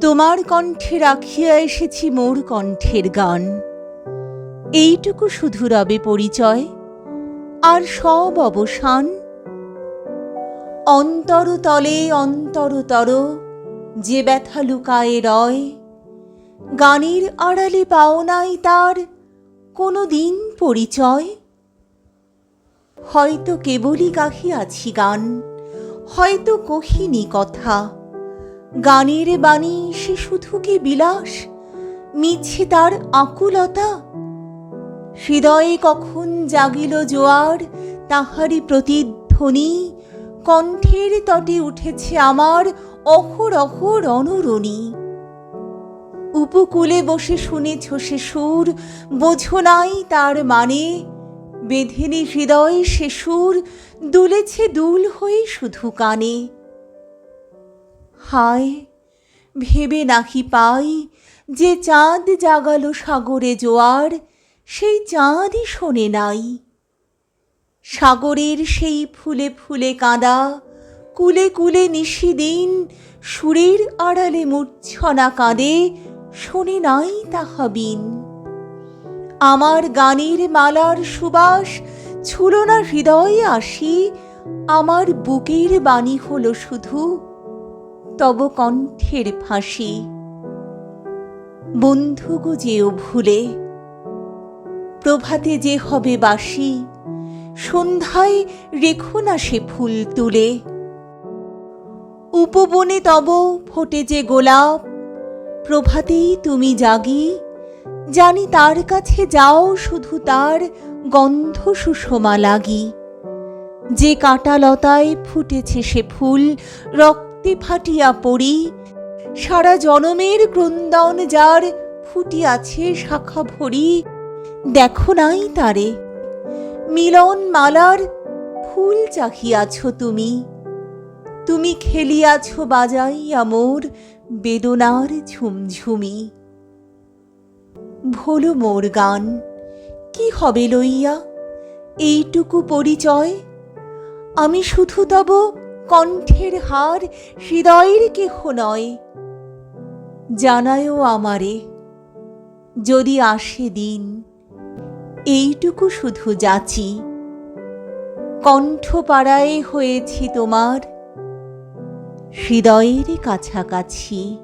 তোমার কণ্ঠে রাখিয়া এসেছি মোর কণ্ঠের গান। এইটুকু শুধু রবে পরিচয়, আর সব অবসান। অন্তরতলে অন্তরতর যে ব্যথা লুকায়ে রয়, গানের আড়ালে পাও নাই তার কোনো দিন পরিচয়। হয়তো কেবলই গাহিয়াছি গান, হয়তো কহিনি কথা। গানের বাণী সে শুধু কি বিলাস? মিছে তার আকুলতা? হৃদয়ে কখন জাগিল জোয়ার? তাহারি প্রতিধ্বনি কণ্ঠের তটে উঠেছে আমার অহর অহর অনরণী। উপকূলে বসে শুনেছ সে সুর, বোঝো নাই তার মানে। বেঁধেনি হৃদয় সে সুর, দুলেছে দুল হয়ে শুধু কানে। হায়, ভেবে নাকি পাই যে চাঁদ জাগালো সাগরে জোয়ার, সেই চাঁদই শোনে নাই। সাগরের সেই ফুলে ফুলে কাঁদা, কুলে কুলে নিশিদিন সুরের আড়ালে মূর্ছনা কাঁদে, শোনে নাই তাহা বিন। আমার গানের মালার সুবাস ছুল না হৃদয়ে আসি, আমার বুকের বাণী হলো শুধু তব কণ্ঠের ফাঁসি। বন্ধু গো যেও ভুলে, প্রভাতে যে হবে বাসি সন্ধ্যায় রেখো না সে ফুল তুলে। উপবনে তব ফোটে যে গোলাপ, প্রভাতেই তুমি জাগি, জানি তার কাছে যাও শুধু তার গন্ধ সুষমা লাগি। যে কাঁটালতায় ফুটেছে সে ফুল, রক্তে ফাটিয়া পড়ি। সারা জনমের ক্রন্দন যার ফুটিয়াছে শাখা ভরি। দেখো নাই তারে। মিলন মালার ফুল চাহিয়াছ তুমি। তুমি খেলিয়াছ বাজাইয়া মোর বেদনার ঝুমঝুমি। ভোলো মোর গান, কি হবে লইয়া? এইটুকু পরিচয়। আমি শুধু তব কণ্ঠের হার হৃদয়ের কেহ নয়। জানায়ও আমারে, যদি আসে দিন, এইটুকু শুধু যাচি। কণ্ঠপাড়ায় হয়েছি তোমার, হৃদয়ের কাছাকাছি।